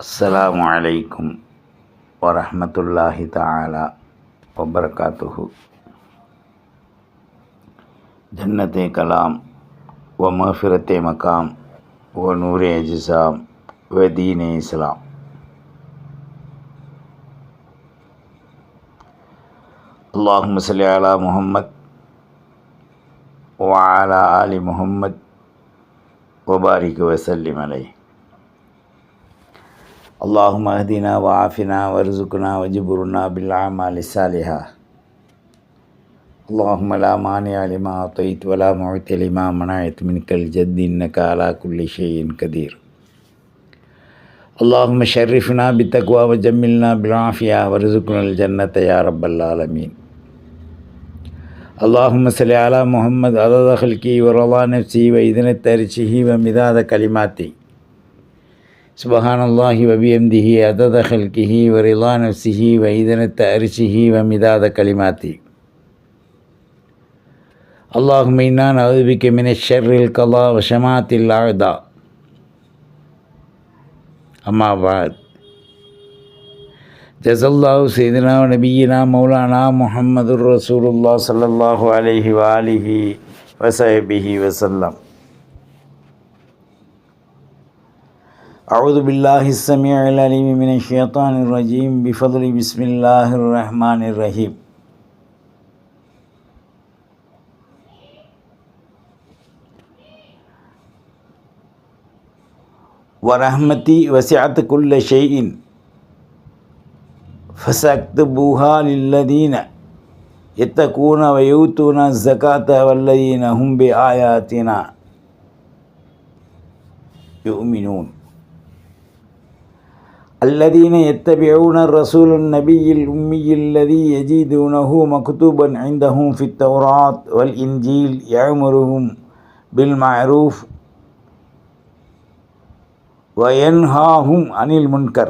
அஸ்லாம் வலைக்கும் வரமத்துல்லாஹி தாலா வபர்காத்துஹு. ஜன்னத்தே கலாம் வ மஃபிரத்தே மக்காம் வ நூரே அஜிசாம் வ தீனே இஸ்லாம். அல்லாஹும் சல்லி அலா முஹம்மத் வ ஆலா ஆலி முஹம்மத் வபாரிக்கு வசல்லிம் அலை اللهم اهدنا وعافنا وارزقنا وجبرنا بالأعمال الصالحة. اللهم لا مانع لما أعطيت ولا معطي لما منعت. منك الجد إنك على كل شيء قدير. اللهم شرفنا بالتقوى وجملنا بالعافية وارزقنا الجنة يا رب العالمين. اللهم صل على محمد عدد خلقه ورضا نفسه وإذن ترشه ومداد كلماته. سبحان الله وبحمده عدد خلقه ورضا نفسه وإذن تأرشه ومداد كلماته اللهم إنا نعوذ بك من الشر القضاء وشمات الأعداء أما بعد جزا الله سيدنا ونبينا مولانا محمد رسول الله صلى الله عليه وآله وصحبه وسلم أعوذ بالله السميع العليم من الشيطان الرجيم بفضل بسم الله الرحمن الرحيم. ورحمتي وسعت كل شيء. فسأكتبوها للذين يتقون ويؤتون الزكاة والذين هم بآياتنا يؤمنون. الذين يتبعون الرسول النبي الأمي الذي يجدونه مكتوبا عندهم في التوراة والإنجيل يأمرهم بالمعروف وينهاهم عن المنكر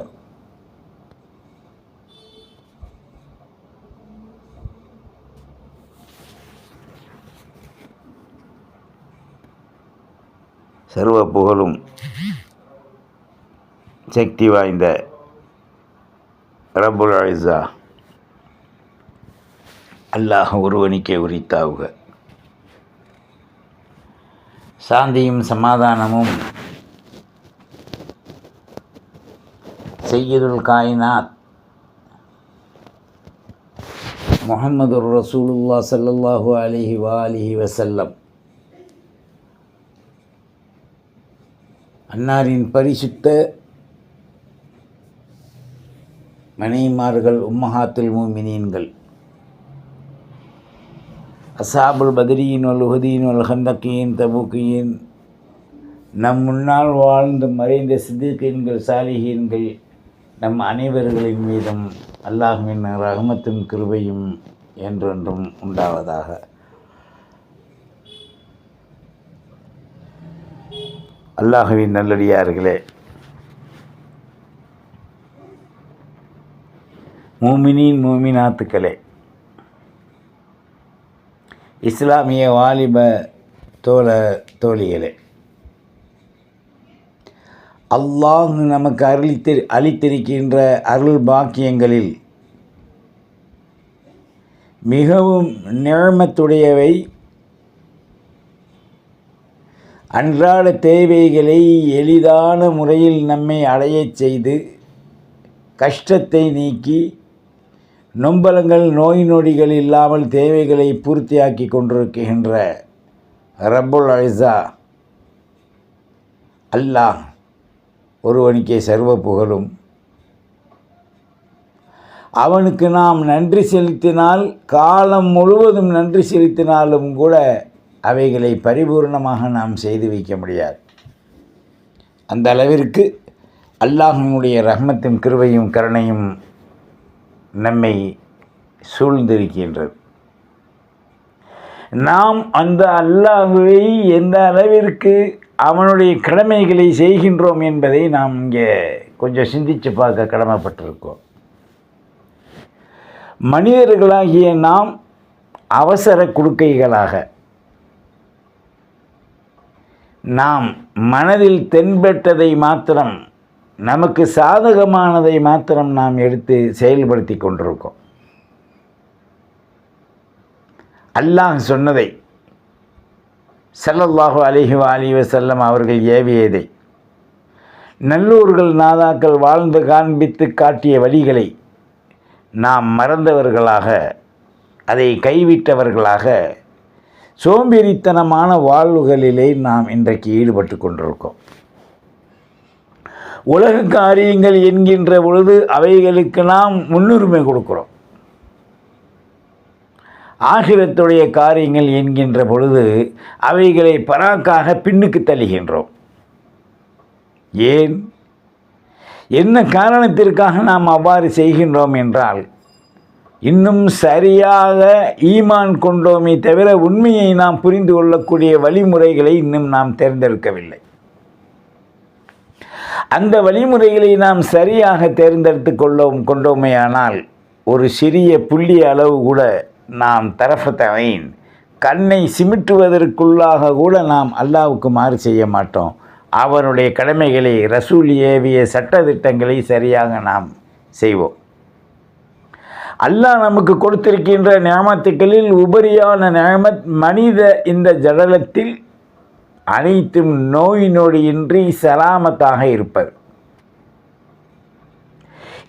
சர்வ புகழும் சக்தி வாய்ந்த ரபுல் அலிசா அல்லாஹ் ஒருவனுக்கே உரித்தாவுக. சாந்தியும் சமாதானமும் செய்யுதுல் காயினாத். முகமது ரசூலுல்லா சல்லல்லாஹு அலிஹி வாலிஹி வசல்லம் அன்னாரின் பரிசுத்த மனைமார்கள் உம்மஹாத்துல் மூமினீன்கள். அசாபுல் பத்ரியின் வல் உஹதீன் வல் ஹந்தக்கியின் தபுக்கியின். நம் முன்னால் வாழ்ந்து மறைந்த சித்திகீன்கள் சாலிகீன்கள் நம் அனைவர்களின் மீதும் அல்லாஹுவின் ரஹமத்தின் கிருபையும் என்றென்றும் உண்டாவதாக. அல்லாஹுவின் நல்லடியார்களே மூமினின் மூமினாத்துக்களே. இஸ்லாமிய வாலிப தோழ தோழிகளே. அல்லாஹ் நமக்கு அருளித்தி அளித்திருக்கின்ற அருள் பாக்கியங்களில் மிகவும் நிழமத்துடையவை அன்றாட தேவைகளை எளிதான முறையில் நம்மை அடையச் செய்து கஷ்டத்தை நீக்கி நொம்பலங்கள் நோய் நொடிகள் இல்லாமல் தேவைகளை பூர்த்தியாக்கி கொண்டிருக்கின்ற ரப்புல் அலிசா அல்லாஹ் ஒருவனுக்கே சர்வ புகழும். அவனுக்கு நாம் நன்றி செலுத்தினால் காலம் முழுவதும் நன்றி செலுத்தினாலும் கூட அவைகளை பரிபூர்ணமாக நாம் செய்து வைக்க முடியாது. அந்த அளவிற்கு அல்லாஹனுடைய ரஹ்மத்தின் கிருவையும் கருணையும் நம்மை சூழ்ந்திருக்கின்றது. நாம் அந்த அல்லாஹுவை எந்த அளவிற்கு அவனுடைய கடமைகளை செய்கின்றோம் என்பதை நாம் இங்கே கொஞ்சம் சிந்தித்து பார்க்க கடமைப்பட்டிருக்கோம். மனிதர்களாகிய நாம் அவசர குடுக்கைகளாக நாம் மனதில் தென்பட்டதை மாத்திரம் நமக்கு சாதகமானதை மாத்திரம் நாம் எடுத்து செயல்படுத்தி கொண்டிருக்கோம். அல்லாஹ் சொன்னதை ஸல்லல்லாஹு அலிஹி அலி வசல்லம் அவர்கள் ஏவியதை நல்லூர்கள் நாதாக்கள் வாழ்ந்து காண்பித்து காட்டிய வழிகளை நாம் மறந்தவர்களாக அதை கைவிட்டவர்களாக சோம்பேறித்தனமான வாழ்வுகளிலே நாம் இன்றைக்கு ஈடுபட்டு கொண்டிருக்கோம். உலக காரியங்கள் என்கின்ற பொழுது அவைகளுக்கு நாம் முன்னுரிமை கொடுக்கிறோம். ஆகிரத்துடைய காரியங்கள் என்கின்ற பொழுது அவைகளை பராக்காக பின்னுக்கு தள்ளுகின்றோம். ஏன்? என்ன காரணத்திற்காக நாம் அவ்வாறு செய்கின்றோம் என்றால் இன்னும் சரியாக ஈமான் கொண்டோமே தவிர உண்மையை நாம் புரிந்து கொள்ளக்கூடிய வழிமுறைகளை இன்னும் நாம் தேர்ந்தெடுக்கவில்லை. அந்த வழிமுறைகளை நாம் சரியாக தேர்ந்தெடுத்து கொள்ளோம் கொண்டோமேயானால் ஒரு சிறிய புள்ளி அளவு கூட நாம் தரஃபத்தைன் கண்ணை சிமிட்டுவதற்குள்ளாக கூட நாம் அல்லாவுக்கு மாறு செய்ய மாட்டோம். அவனுடைய கடமைகளை ரசூல் ஏவிய சட்டத்திட்டங்களை சரியாக நாம் செய்வோம். அல்லாஹ் நமக்கு கொடுத்திருக்கின்ற நியமத்துக்களில் உபரியான நியமத் மனித இந்த ஜடலத்தில் அனைத்தும் நோய் நொடியின்றி சலாமத்தாக இருப்பது.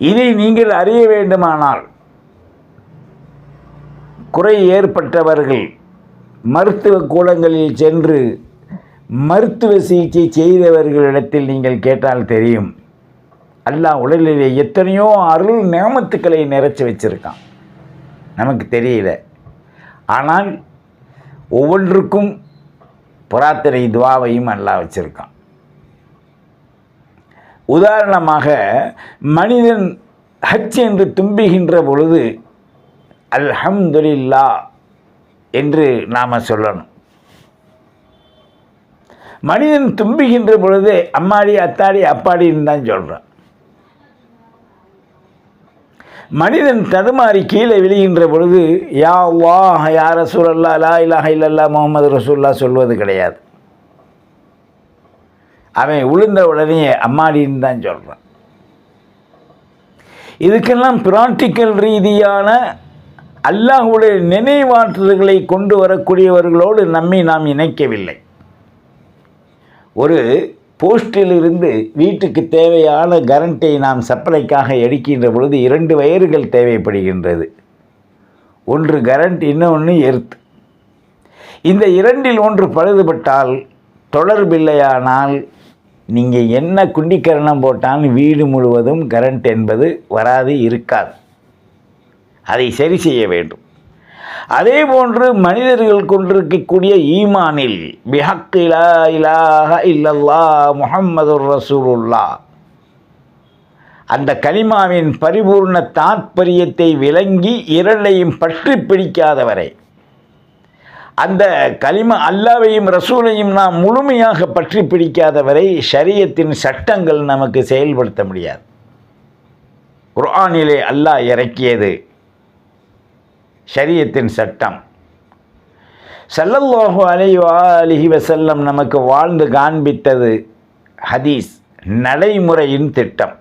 இதை நீங்கள் அறிய வேண்டுமானால் குறை ஏற்பட்டவர்கள் மருத்துவ கூடங்களில் சென்று மருத்துவ சிகிச்சை செய்தவர்களிடத்தில் நீங்கள் கேட்டால் தெரியும். அல்லாஹ் உடலிலே எத்தனையோ அருள் நேமத்துக்களை நிறைச்சி வச்சிருக்கான். நமக்கு தெரியல. ஆனால் ஒவ்வொன்றுக்கும் பிரார்த்தனை துவாவையும் அல்லாஹ் வச்சிருக்கான். உதாரணமாக மனிதன் ஹஜ் என்று தும்புகின்ற பொழுது அல்ஹம்துலில்லா என்று நாம் சொல்லணும். மனிதன் தும்புகின்ற பொழுது அம்மாடி அத்தாடி அப்பாடின்னு தான் சொல்கிறான் மனிதன் தடுமாறி கீழே விழுகின்ற பொழுது யா வா யா ரசூலல்லா லா இலாஹ இல்லல்லா முகமது ரசூல்லா சொல்வது கிடையாது. அவன் விழுந்த உடனே அம்மாடின்னு தான் சொல்கிறான் இதுக்கெல்லாம் பிராக்டிக்கல் ரீதியான அல்லாஹுடைய நினைவாற்றல்களை கொண்டு வரக்கூடியவர்களோடு நம்மை நாம் இணைக்கவில்லை. ஒரு போஸ்டிலிருந்து வீட்டுக்கு தேவையான கரண்ட்டை நாம் சப்ளைக்காக எடுக்கின்ற பொழுது இரண்டு வயர்கள் தேவைப்படுகின்றது. ஒன்று கரண்ட் இன்னொன்று எர்த். இந்த இரண்டில் ஒன்று பழுதுபட்டால் தொடர்பில்லையானால் நீங்கள் என்ன குண்டிக்கரணம் போட்டாலும் வீடு முழுவதும் கரண்ட் என்பது வராது இருக்காது. அதை சரி செய்ய வேண்டும். அதே போன்று மனிதர்கள் கொண்டிருக்கக்கூடிய ஈமானில் பிஹக்கிலா இலாக இல்லல்லா முஹம்மது ரசூலுல்லா அந்த கலிமாவின் பரிபூர்ண தாத்பரியத்தை விளங்கி இரண்டையும் பற்றி பிடிக்காதவரை. அந்த கலிம அல்லாவையும் ரசூலையும் நாம் முழுமையாக பற்றி பிடிக்காதவரை ஷரியத்தின் சட்டங்கள் நமக்கு செயல்படுத்த முடியாது. குர்ஆனிலே அல்லாஹ் இறக்கியது ஷரியத்தின் சட்டம். சல்லல்லாஹு அலைவா அலிஹி வசல்லம் நமக்கு வாழ்ந்து காண்பித்தது ஹதீஸ் நடைமுறையின் திட்டம்.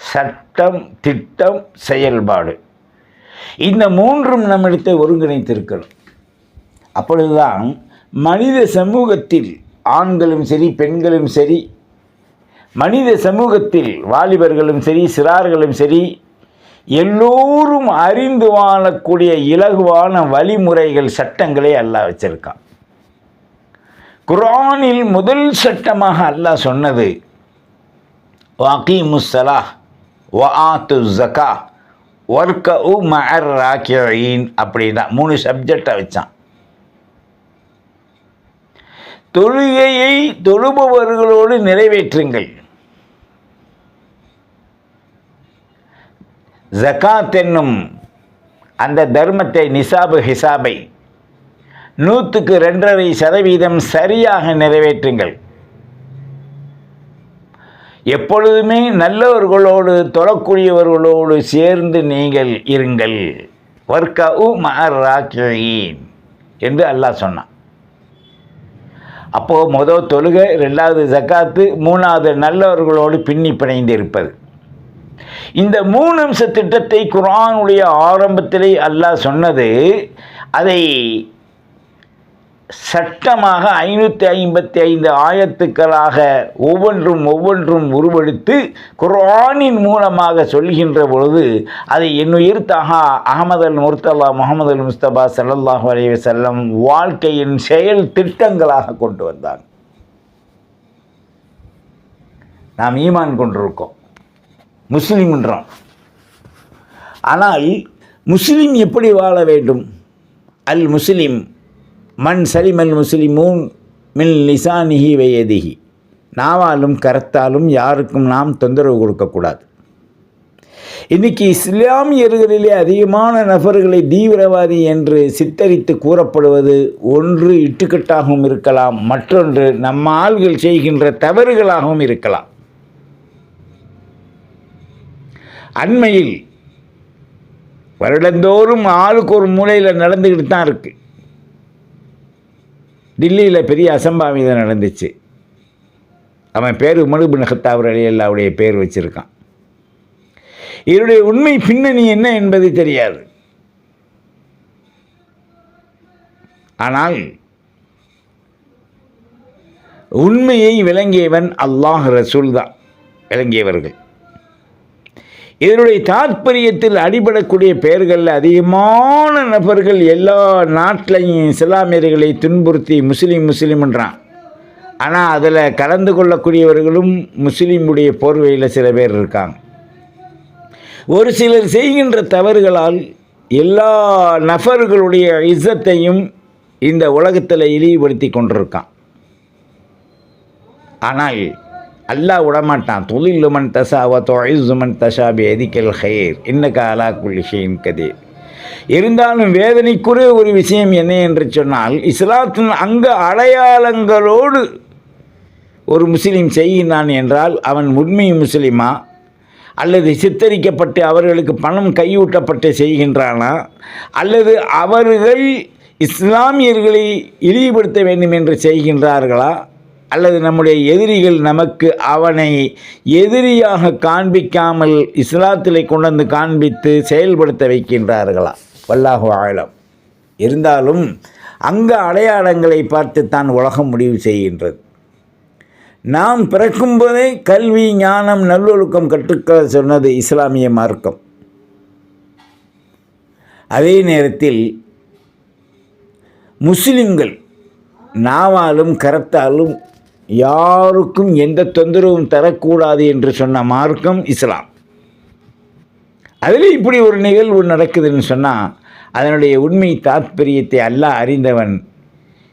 சட்டம் திட்டம் செயல்பாடு. இந்த மூன்றும் நம்மிடத்தை ஒருங்கிணைத்திருக்கணும் அப்பொழுதுதான் மனித சமூகத்தில் ஆண்களும் சரி பெண்களும் சரி மனித சமூகத்தில் வாலிபர்களும் சரி சிறார்களும் சரி எல்லோரும் அறிந்து வாழக்கூடிய இலகுவான வழிமுறைகள் சட்டங்களை அல்லாஹ் வச்சிருக்கான். குரானில் முதல் சட்டமாக அல்லாஹ் சொன்னது வாக்கீமுசலா வஆத்து ஜக்கா ஒர்க்க உ மர் ராக்கியின் அப்படின்னா மூணு சப்ஜெக்டை வச்சான். தொழுகையை தொழுபவர்களோடு நிறைவேற்றுங்கள். ஜகாத் என்னும் அந்த தர்மத்தை நிசாபு ஹிசாபை நூற்றுக்கு ரெண்டரை சதவீதம் சரியாக நிறைவேற்றுங்கள். எப்பொழுதுமே நல்லவர்களோடு தொழக்கூடியவர்களோடு சேர்ந்து நீங்கள் இருங்கள். வர்க்க உ மர் என்று அல்லாஹ் சொன்னான். அப்போது முதல் தொழுகை ரெண்டாவது ஜக்காத்து மூணாவது நல்லவர்களோடு பின்னி பிணைந்து இருப்பது இந்த மூணு அம்ச திட்டத்தை குரானுடைய ஆரம்பத்திலே அல்லாஹ் சொன்னது அதை சட்டமாக ஐநூற்றி ஐம்பத்தி ஐந்து ஆயத்துக்களாக ஒவ்வொன்றும் ஒவ்வொன்றும் உருவெடுத்து குரானின் மூலமாக சொல்கின்ற பொழுது அதை என்னுயிர் தகா அகமது அல் முர்த்தல்லா முகமது அல் முஸ்தபா சல்லாஹ் அலைய செல்லம் வாழ்க்கையின் செயல் திட்டங்களாக கொண்டு வந்தாங்க. நாம் ஈமான் கொண்டிருக்கோம். முஸ்லீம்ன்றான். ஆனால் முஸ்லீம் எப்படி வாழ வேண்டும்? அல் முஸ்லீம் மண் அல் முஸ்லிமூன் மின் லிசானிஹி வயதிஹி. நாவாலும் கரத்தாலும் யாருக்கும் நாம் தொந்தரவு கொடுக்கக்கூடாது. இன்னைக்கு இஸ்லாமியர்களிலே அதிகமான நபர்களை தீவிரவாதி என்று சித்தரித்து கூறப்படுவது ஒன்று இட்டுக்கட்டாகவும் இருக்கலாம் மற்றொன்று நம்ம ஆள்கள் செய்கின்ற தவறுகளாகவும் இருக்கலாம். அண்மையில் வருடந்தோறும் ஆளுக்கு ஒரு மூலையில் நடந்துக்கிட்டு தான் இருக்குது டில்லியில் பெரிய அசம்பாவிதம் நடந்துச்சு. அவன் பேர் உமருபின் ஹத்தாவர் அலி அல்லாவுடைய பேர் வச்சுருக்கான். இதனுடைய உண்மை பின்னணி என்ன என்பது தெரியாது. ஆனால் உண்மையை விளங்கியவன் அல்லாஹ் ரசூல் தான். விளங்கியவர்கள். இதனுடைய தாற்பயத்தில் அடிபடக்கூடிய பெயர்களில் அதிகமான நபர்கள் எல்லா நாட்டிலையும் இஸ்லாமியர்களை துன்புறுத்தி முஸ்லீம் முஸ்லீம்ன்றான் ஆனால் அதில் கலந்து கொள்ளக்கூடியவர்களும் முஸ்லீமுடைய போர்வையில் சில பேர் இருக்காங்க. ஒரு சிலர் செய்கின்ற தவறுகளால் எல்லா நபர்களுடைய இஸ்ஸத்தையும் இந்த உலகத்தில் இழிவுபடுத்தி கொண்டிருக்கான். ஆனால் அல்லாஹ் விடமாட்டான். தொழிலுமன் தசாவ தொழிசுமன் தசா பேதிக்கல் ஹயர் இன்னக்க அலா குல்லிஷின் கதீர். இருந்தாலும் வேதனைக்குரிய ஒரு விஷயம் என்ன என்று சொன்னால் இஸ்லாத்தின் அங்க அடையாளங்களோடு ஒரு முஸ்லீம் செய்கின்றான் என்றால் அவன் உண்மை முஸ்லீமா? அல்லது சித்தரிக்கப்பட்டு அவர்களுக்கு பணம் கையூட்டப்பட்டு செய்கின்றானா? அல்லது அவர்கள் இஸ்லாமியர்களை இழிவுபடுத்த வேண்டும் என்று செய்கின்றார்களா? அல்லது நம்முடைய எதிரிகள் நமக்கு அவனை எதிரியாக காண்பிக்காமல் இஸ்லாத்திலே கொண்டு வந்து காண்பித்து செயல்படுத்த வைக்கின்றார்களா? வல்லாஹு ஆழம் இருந்தாலும் அங்க அடையாளங்களை பார்த்து தான் உலகம் முடிவு செய்கின்றது. நாம் பிறக்கும்போதே கல்வி ஞானம் நல்லொழுக்கம் கற்றுக்க சொன்னது இஸ்லாமிய மார்க்கம். அதே நேரத்தில் முஸ்லிம்கள் நாவாலும் கரத்தாலும் யாருக்கும் எந்த தொந்தரவும் தரக்கூடாது என்று சொன்ன மார்க்கம் இஸ்லாம். அதில் இப்படி ஒரு நிகழ்வு நடக்குதுன்னு சொன்னால் அதனுடைய உண்மை தாத்பரியத்தை அல்லாஹ் அறிந்தவன்.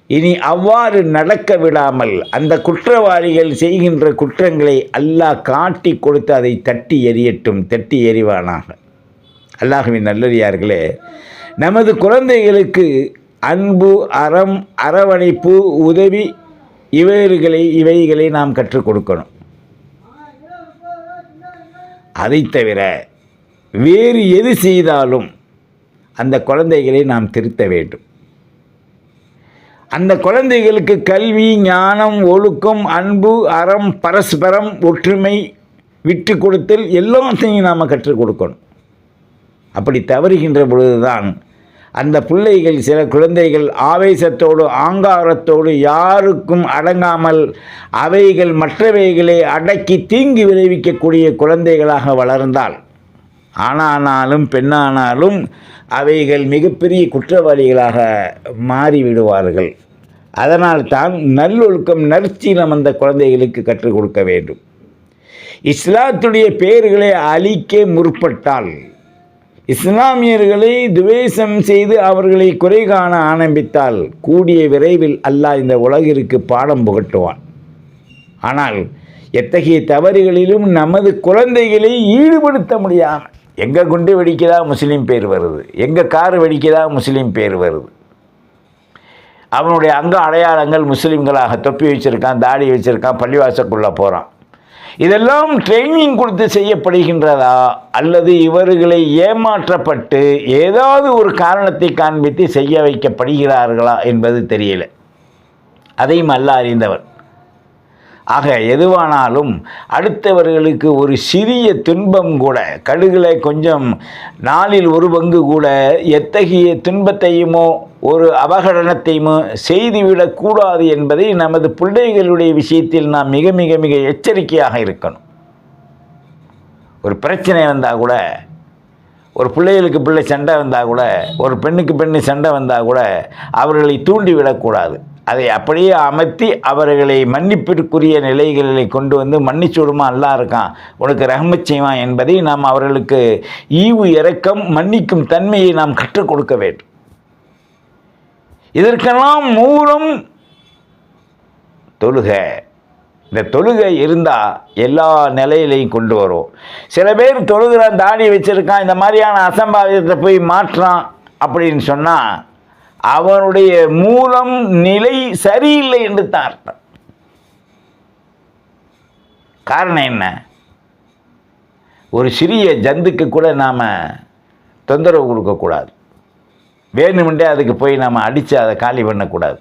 இனி அவ்வாறு நடக்க விடாமல் அந்த குற்றவாளிகள் செய்கின்ற குற்றங்களை அல்லாஹ் காட்டி கொடுத்து அதை தட்டி எறியட்டும் தட்டி எறிவானாக. அல்லாஹுவின் நல்லறியார்களே நமது குழந்தைகளுக்கு அன்பு அறம் அரவணைப்பு உதவி இவைகளை இவைகளை நாம் கற்றுக் கொடுக்கணும். அதை தவிர வேறு எது செய்தாலும் அந்த குழந்தைகளை நாம் திருத்த வேண்டும். அந்த குழந்தைகளுக்கு கல்வி ஞானம் ஒழுக்கம் அன்பு அறம் பரஸ்பரம் ஒற்றுமை விட்டு கொடுத்தல் எல்லாத்தையும் நாம் கற்றுக் கொடுக்கணும். அப்படி தவறுகின்ற பொழுதுதான் அந்த பிள்ளைகள் சில குழந்தைகள் ஆவேசத்தோடு ஆங்காரத்தோடு யாருக்கும் அடங்காமல் அவைகள் மற்றவைகளை அடக்கி தீங்கு விளைவிக்கக்கூடிய குழந்தைகளாக வளர்ந்தால் ஆணானாலும் பெண்ணானாலும் அவைகள் மிகப்பெரிய குற்றவாளிகளாக மாறிவிடுவார்கள். அதனால் தான் நல்லொழுக்கம் நற்சீலம் அந்த குழந்தைகளுக்கு கற்றுக் கொடுக்க வேண்டும். இஸ்லாத்துடைய பெயர்களை அழிக்க முற்பட்டால் இஸ்லாமியர்களை துவேஷம் செய்து அவர்களை குறை காண ஆரம்பித்தால் கூடிய விரைவில் அல்லாஹ் இந்த உலகிற்கு பாடம் புகட்டுவான். ஆனால் எத்தகைய தவறுகளிலும் நமது குழந்தைகளை ஈடுபடுத்த முடியாமல் எங்கே குண்டு வெடிக்கதா முஸ்லீம் பேர் வருது எங்கே கார் வெடிக்கதா முஸ்லீம் பேர் வருது. அவனுடைய அங்க அடையாளங்கள் முஸ்லீம்களாக தொப்பி வச்சுருக்கான் தாடி வச்சுருக்கான் பள்ளிவாசக்குள்ளே போகிறான் இதெல்லாம் ட்ரைனிங் கொடுத்து செய்யப்படுகின்றதா? அல்லது இவர்களை ஏமாற்றப்பட்டு ஏதாவது ஒரு காரணத்தை காண்பித்து செய்ய வைக்கப்படுகிறார்களா என்பது தெரியல. அதையும் அல்ல அறிந்தவர் ஆக எதுவானாலும் அடுத்தவர்களுக்கு ஒரு சிறிய துன்பம் கூட கடுகளை கொஞ்சம் நாளில் ஒரு பங்கு கூட எத்தகைய துன்பத்தையுமோ ஒரு அபகடனத்தையுமோ செய்துவிடக்கூடாது என்பதை நமது பிள்ளைகளுடைய விஷயத்தில் நாம் மிக மிக மிக எச்சரிக்கையாக இருக்கணும். ஒரு பிரச்சனை வந்தால் கூட ஒரு பிள்ளைகளுக்கு பிள்ளை சண்டை வந்தால் கூட ஒரு பெண்ணுக்கு பெண்ணு சண்டை வந்தால் கூட அவர்களை தூண்டி விடக்கூடாது அதை அப்படியே அமர்த்தி அவர்களை மன்னிப்பிற்குரிய நிலைகளை கொண்டு வந்து மன்னிச்சு விடுமா அல்லா இருக்கான். உனக்கு ரஹ்மத் செய்வான் என்பதை நாம் அவர்களுக்கு ஈவு இறக்கம் மன்னிக்கும் தன்மையை நாம் கற்றுக் கொடுக்க வேண்டும். இதற்கெல்லாம் மூலம் தொழுகை. இந்த தொழுகை இருந்தால் எல்லா நிலையிலையும் கொண்டு வரும் சில பேர் தொழுகிறான் தாடி வச்சுருக்கான் இந்த மாதிரியான அசம்பாவிதத்தை போய் மாற்றான் அப்படின்னு சொன்னால் அவனுடைய மூலம் நிலை சரியில்லை என்று தான் அர்த்தம் காரணம் என்ன? ஒரு சிறிய ஜந்துக்கு கூட நாம் தொந்தரவு கொடுக்கக்கூடாது. வேணுமென்றே அதுக்கு போய் நாம் அடித்து அதை காலி பண்ணக்கூடாது.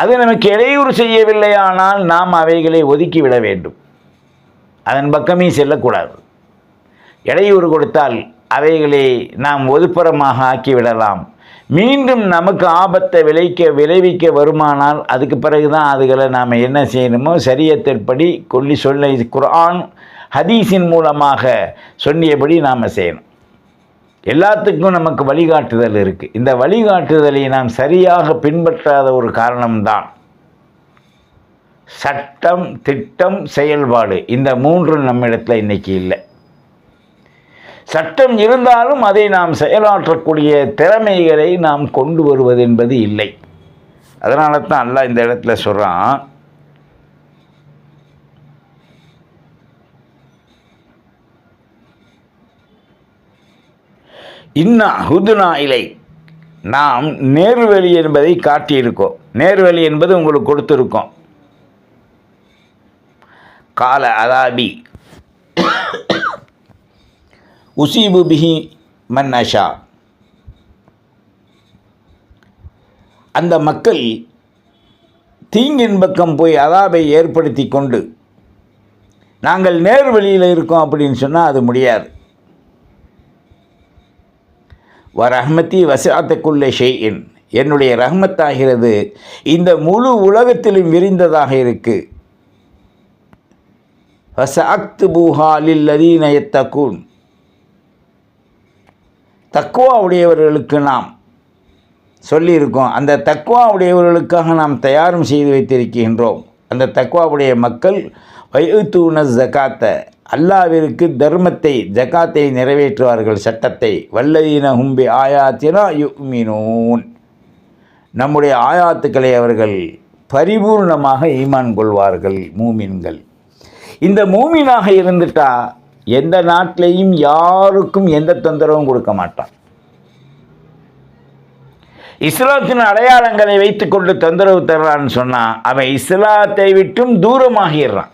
அது நமக்கு இடையூறு செய்யவில்லையானால் நாம் அவைகளை ஒதுக்கி விட வேண்டும். அதன் பக்கமே செல்லக்கூடாது. இடையூறு கொடுத்தால் அவைகளை நாம் ஒதுப்புறமாக ஆக்கிவிடலாம் மீண்டும் நமக்கு ஆபத்தை விளைக்க விளைவிக்க வருமானால் அதுக்கு பிறகு தான் அதுகளை நாம் என்ன செய்யணுமோ சரியத்திற்படி கொல்லி சொல்ல குரான் ஹதீஸின் மூலமாக சொன்னியபடி நாம் செய்யணும். எல்லாத்துக்கும் நமக்கு வழிகாட்டுதல் இருக்குது இந்த வழிகாட்டுதலை நாம் சரியாக பின்பற்றாத ஒரு காரணம்தான் சட்டம் திட்டம் செயல்பாடு. இந்த மூன்று நம்மிடத்தில் இன்னைக்கு இல்லை. சட்டம் இருந்தாலும் அதை நாம் செயலாற்றக்கூடிய திறமைகளை நாம் கொண்டு வருவது என்பது இல்லை. அதனால தான் அல்லாஹ் இந்த இடத்துல சொல்கிறான் இன்னா ஹுதுனா இலை நாம் நேர்வழி என்பதை காட்டியிருக்கோம். நேர்வழி என்பது உங்களுக்கு கொடுத்துருக்கோம். கால அதாபி உசீபு பிஹி மன் அஷா. அந்த மக்கள் தீங்கின் பக்கம் போய் அதாபை ஏற்படுத்தி கொண்டு நாங்கள் நேர் வழியில் இருக்கோம் அப்படின்னு சொன்னால் அது முடியாது. வ ரஹ்மத்தி வசாத்தக்குள்ள ஷெய்இன் என்னுடைய ரஹ்மத்தாகிறது இந்த முழு உலகத்திலும் விரிந்ததாக இருக்கு. வசாக்து பூஹாலில் அதீனயத்தகூன் தக்குவா உடையவர்களுக்கு நாம் சொல்லியிருக்கோம் அந்த தக்குவா உடையவர்களுக்காக நாம் தயாரும் செய்து வைத்திருக்கின்றோம். அந்த தக்குவாவுடைய மக்கள் வயுத்தூன ஜகாத்தை அல்லாவிற்கு தர்மத்தை ஜகாத்தை நிறைவேற்றுவார்கள் சட்டத்தை. வல்லதீன ஹும்பி ஆயாத்தினா யுமினூன் நம்முடைய ஆயாத்துக்களை அவர்கள் பரிபூர்ணமாக ஈமான் கொள்வார்கள் மூமின்கள். இந்த மூமினாக இருந்துட்டா எந்த நாட்டிலையும் யாருக்கும் எந்த தொந்தரவும் கொடுக்க மாட்டான். இஸ்லாத்தின் அடையாளங்களை வைத்துக்கொண்டு தொந்தரவு தர்றான்னு சொன்னால் அவன் இஸ்லாத்தை விட்டும் தூரமாகிடுறான்.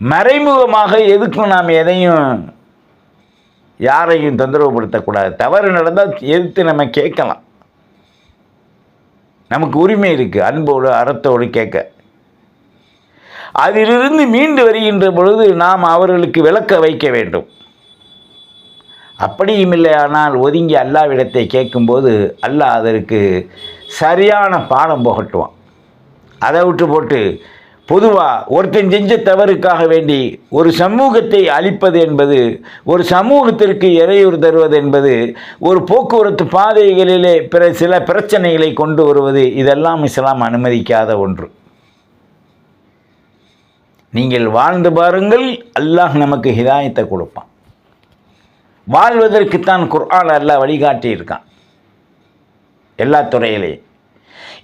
மறைமுகமாக எதுக்கும் நாம் எதையும் யாரையும் தொந்தரவுப்படுத்தக்கூடாது தவறு நடந்தால் எதிர்த்து நம்ம கேட்கலாம். நமக்கு உரிமை இருக்குது அன்போடு அறத்தோடு கேட்க. அதிலிருந்து மீண்டு வருகின்ற பொழுது நாம் அவர்களுக்கு விளக்க வைக்க வேண்டும். அப்படியும் இல்லையானால் ஒதுங்கி அல்லாவிடத்தை கேட்கும்போது அல்லாஹ் அதற்கு சரியான பாடம் புகட்டுவான். அதை விட்டு போட்டு பொதுவாக ஒருத்தன் செஞ்ச தவறுக்காக வேண்டி ஒரு சமூகத்தை அழிப்பது என்பது ஒரு சமூகத்திற்கு இறையூறு தருவது என்பது ஒரு போக்குவரத்து பாதைகளிலே பிற சில பிரச்சனைகளை கொண்டு வருவது இதெல்லாம் இஸ்லாம் அனுமதிக்காத ஒன்று. நீங்கள் வாழ்ந்து பாருங்கள் அல்லாஹ் நமக்கு ஹிதாயத்தை கொடுப்பான். வாழ்வதற்குத்தான் குர்ஆன் அல்லாஹ் வழிகாட்டி இருக்கான் எல்லா துறையிலையும்.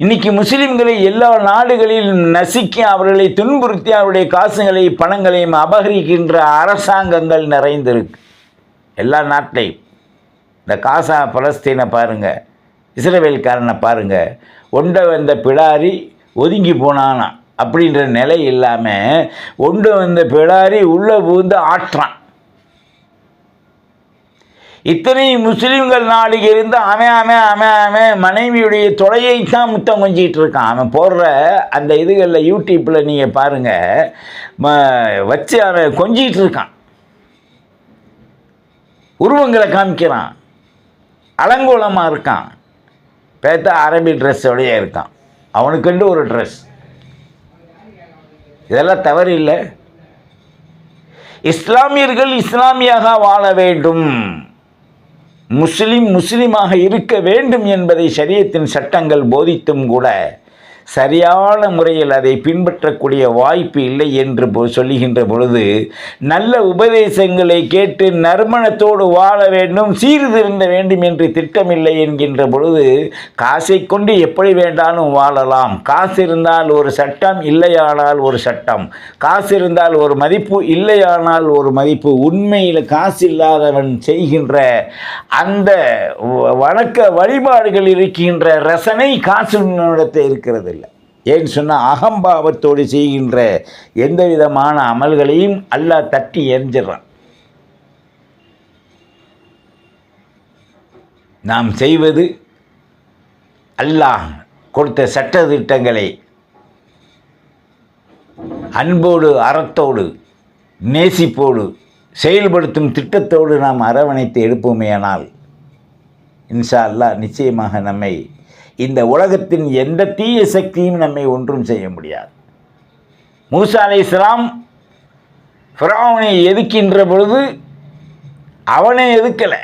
இன்னைக்கு முஸ்லிம்களை எல்லா நாடுகளிலும் நசுக்கி அவர்களை துன்புறுத்தி அவருடைய காசுகளை பணங்களையும் அபகரிக்கின்ற அரசாங்கங்கள் நிறைந்திருக்கு. எல்லா நாட்டிலையும் இந்த காசா பலஸ்தீனை பாருங்கள் இஸ்ரேவேல்காரனை பாருங்கள் ஒண்ட வந்த பிடாரி ஒதுங்கி போனானா அப்படின்ற நிலை இல்லாமல் ஒன்று வந்த பிடாரி உள்ளே புகுந்து ஆட்டுறான் இத்தனை முஸ்லீம்கள் நாளைக்கு இருந்து அவன் அவன் அவன் அவன் மனைவியுடைய தொலையை தான் முத்தம் கொஞ்சிகிட்டு இருக்கான். அவன் போடுற அந்த இதுகளில் யூடியூப்பில் நீங்கள் பாருங்கள் ம வச்சு அவன் கொஞ்சிட்டு இருக்கான். உருவங்களை காமிக்கிறான். அலங்கோலமாக இருக்கான். பேத்தா அரபி ட்ரெஸ்ஸோடையே இருக்கான். அவனுக்குண்டு ஒரு ட்ரெஸ் இதெல்லாம் தவறு இல்லை இஸ்லாமியர்கள் இஸ்லாமியாக வாழ வேண்டும். முஸ்லிம் முஸ்லிமாக இருக்க வேண்டும் என்பதை சரியத்தின் சட்டங்கள் போதித்தும் கூட சரியான முறையில் அதை பின்பற்றக்கூடிய வாய்ப்பு இல்லை என்று பொ- சொல்லுகின்ற பொழுது நல்ல உபதேசங்களை கேட்டு நறுமணத்தோடு வாழ வேண்டும் சீர்திருந்த வேண்டும் என்று திட்டமில்லை என்கின்ற பொழுது காசை கொண்டு எப்படி வேண்டாலும் வாழலாம். காசு இருந்தால் ஒரு சட்டம் இல்லையானால் ஒரு சட்டம். காசு இருந்தால் ஒரு மதிப்பு இல்லையானால் ஒரு மதிப்பு. உண்மையில் காசு இல்லாதவன் செய்கின்ற அந்த வ- வணக்க வழிபாடுகள் இருக்கின்ற ரசனை காசு இருக்கிறது. ஏன்னு சொன்னால் அகம்பாவத்தோடு செய்கின்ற எந்த விதமான அமல்களையும் அல்லாஹ் தட்டி எரிஞ்சிடறான் நாம் செய்வது அல்லாஹ் கொடுத்த சட்ட திட்டங்களை அன்போடு அறத்தோடு நேசிப்போடு செயல்படுத்தும் திட்டத்தோடு நாம் அரவணைத்து எடுப்போமேயானால் இன்ஷா அல்லாஹ் நிச்சயமாக நம்மை இந்த உலகத்தின் எந்த தீய சக்தியும் நம்மை ஒன்றும் செய்ய முடியாது. மூசா அலை இஸ்லாம் ஃபிரௌனை எதுக்கின்ற பொழுது அவனை எதுக்கலை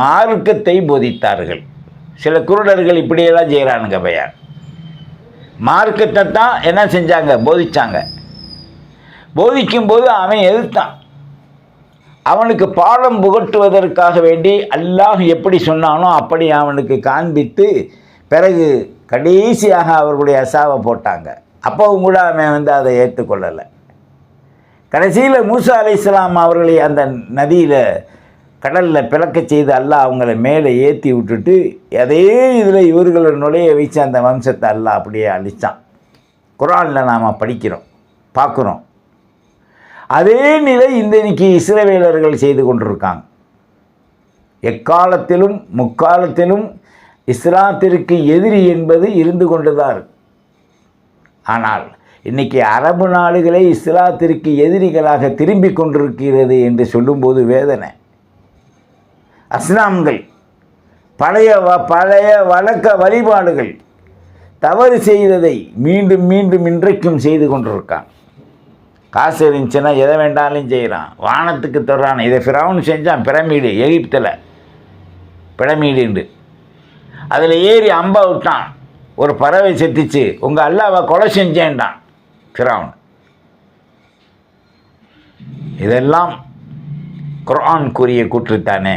மார்க்கத்தை போதித்தார்கள். சில குருடர்கள் இப்படியெல்லாம் செய்கிறானுங்க பையன். மார்க்கத்தை தான் என்ன செஞ்சாங்க? போதிச்சாங்க. போதிக்கும்போது அவன் எதிர்த்தான். அவனுக்கு பாடம் புகட்டுவதற்காக வேண்டி அல்லாஹ் எப்படி சொன்னானோ அப்படி அவனுக்கு காண்பித்து பிறகு கடைசியாக அவர்களுடைய அசாவை போட்டாங்க. அப்போவும் கூட அவன் வந்து அதை ஏற்றுக்கொள்ளலை. கடைசியில் மூசா அலைஹிஸ்ஸலாம் அவர்களை அந்த நதியில் கடலில் பிளக்க செய்து அல்லாஹ் அவங்கள மேலே ஏற்றி விட்டுட்டு அதே இதில் இவர்களை நுழைய வச்சு அந்த வம்சத்தை அல்லாஹ் அப்படியே அழித்தான் குரானில் நாம் படிக்கிறோம் பார்க்குறோம். அதே நிலை இந்த இன்னைக்கு இஸ்ரவேலர்கள் செய்து கொண்டிருக்காங்க. எக்காலத்திலும் முக்காலத்திலும் இஸ்லாத்திற்கு எதிரி என்பது இருந்து கொண்டுதான். ஆனால் இன்னைக்கு அரபு நாடுகளே இஸ்லாத்திற்கு எதிரிகளாக திரும்பி கொண்டிருக்கிறது என்று சொல்லும்போது வேதனை. அஸ்லாம்கள் பழைய வ- பழைய வழக்க வழிபாடுகள் தவறு செய்ததை மீண்டும் மீண்டும் இன்றைக்கும் செய்து கொண்டிருக்கான். காசு இருந்துச்சுன்னா எதை வேண்டாலும் செய்கிறான் வானத்துக்கு தொடரான் இதை ஃபிரவுன் செஞ்சான். பிரமிடு எகிப்தில். பிரமிடுண்டு. அதில் ஏறி அம்பா விட்டான். ஒரு பறவை செத்துச்சு. உங்கள் அல்லாவை கொலை செஞ்சேன்டான். ஃபிரௌன் இதெல்லாம் குரான் கூறிய கூற்றுத்தானே.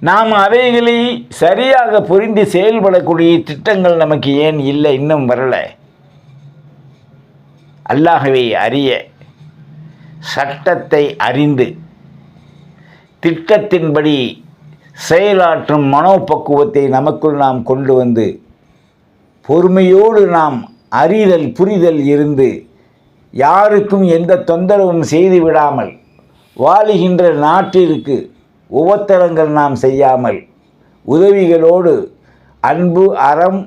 நாம் அவைகளை சரியாக புரிந்து செயல்படக்கூடிய திட்டங்கள் நமக்கு ஏன் இல்லை? இன்னும் வரலை. அல்லாஹவை அறிய சட்டத்தை அறிந்து திட்டத்தின்படி செயலாற்றும் மனோபக்குவத்தை நமக்குள் நாம் கொண்டு வந்து பொறுமையோடு நாம் அறிதல் புரிதல் இருந்து யாருக்கும் எந்த தொந்தரவும் செய்து விடாமல் வாழுகின்ற நாட்டிற்கு உபத்தரங்கள் நாம் செய்யாமல் உதவிகளோடு அன்பு அறம்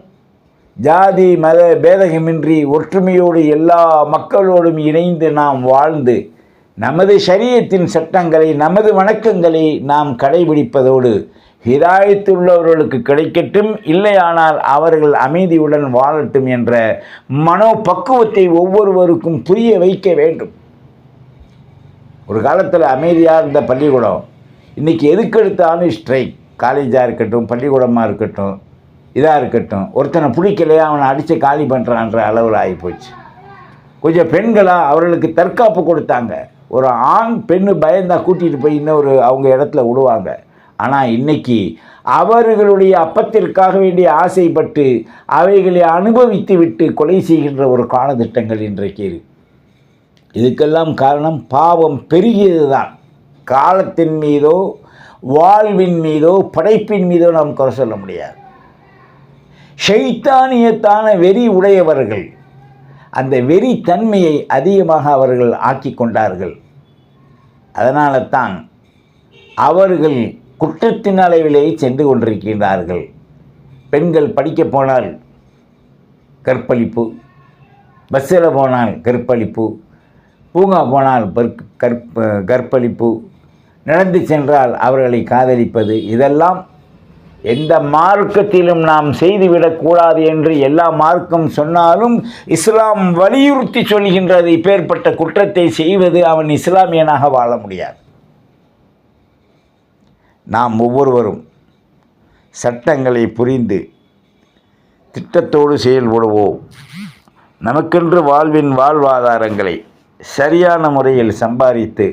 ஜாதி மத பேதகமின்றி ஒற்றுமையோடு எல்லா மக்களோடும் இணைந்து நாம் வாழ்ந்து நமது சரியத்தின் சட்டங்களை நமது வணக்கங்களை நாம் கடைபிடிப்பதோடு ஹிதாயத்துள்ளவர்களுக்கு கிடைக்கட்டும் இல்லையானால் அவர்கள் அமைதியுடன் வாழட்டும் என்ற மனோபக்குவத்தை ஒவ்வொருவருக்கும் புரிய வைக்க வேண்டும். ஒரு காலத்தில் அமைதியாக இருந்த பள்ளிக்கூடம். இன்றைக்கி எதுக்கெடுத்தாலும் ஸ்ட்ரைக் காலேஜாக இருக்கட்டும் பள்ளிக்கூடமாக இருக்கட்டும் இதாக இருக்கட்டும் ஒருத்தனை பிடிக்கலையா அவனை அடித்து காலி பண்ணுறான்ற அளவில் ஆகிப்போச்சு கொஞ்சம் பெண்களாக அவர்களுக்கு தற்காப்பு கொடுத்தாங்க. ஒரு ஆண் பெண்ணு பயந்தா கூட்டிகிட்டு போய் இன்னொரு அவங்க இடத்துல விடுவாங்க. ஆனால் இன்னைக்கு அவர்களுடைய அப்பத்திற்காக வேண்டிய ஆசைப்பட்டு அவைகளை அனுபவித்து விட்டு கொலை செய்கின்ற ஒரு காலத்திட்டங்கள் இன்றைக்கு இருக்கு இதுக்கெல்லாம் காரணம் பாவம் பெருகியது தான் காலத்தின் மீதோ வாழ்வின் மீதோ படைப்பின் மீதோ நாம் குறை சொல்ல முடியாது. ஷைத்தானியத்தான வெறி உடையவர்கள் அந்த வெறி தன்மையை அதிகமாக அவர்கள் ஆக்கி கொண்டார்கள். அதனால தான் அவர்கள் குற்றத்தின் அளவிலேயே சென்று கொண்டிருக்கின்றார்கள். பெண்கள் படிக்க போனால் கற்பழிப்பு பஸ்ஸில் போனால் கற்பழிப்பு பூங்கா போனால் கற்ப கற்பழிப்பு நடந்து சென்றால் அவர்களை காதலிப்பது இதெல்லாம் எந்த மார்க்கத்திலும் நாம் செய்துவிடக்கூடாது என்று எல்லா மார்க்கம் சொன்னாலும் இஸ்லாம் வலியுறுத்தி சொல்கின்றது. இப்பேற்பட்ட குற்றத்தை செய்வது அவன் இஸ்லாமியனாக வாழ முடியாது. நாம் ஒவ்வொருவரும் சட்டங்களை புரிந்து திட்டத்தோடு செயல்படுவோம். நமக்கென்று வாழ்வின் வாழ்வாதாரங்களை சரியான முறையில் சம்பாதித்து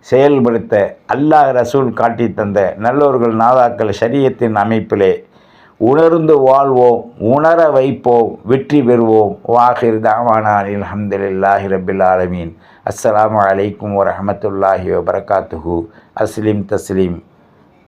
செயல்படுத்த அல்லாஹ் ரசூல் காட்டி தந்த நல்லோர்கள் நாதாக்கள் சரியத்தின் அமைப்பிலே உணர்ந்து வாழ்வோம் உணர வைப்போம் வெற்றி பெறுவோம். வாஹிர் தாவானான் அல்ஹம்துலில்லாஹி ரபில் ஆலமீன். அஸ்லாம் அலைக்கும் வரமத்துல்லாஹி வபரகாத்துஹு. அஸ்லீம் தஸ்லீம்.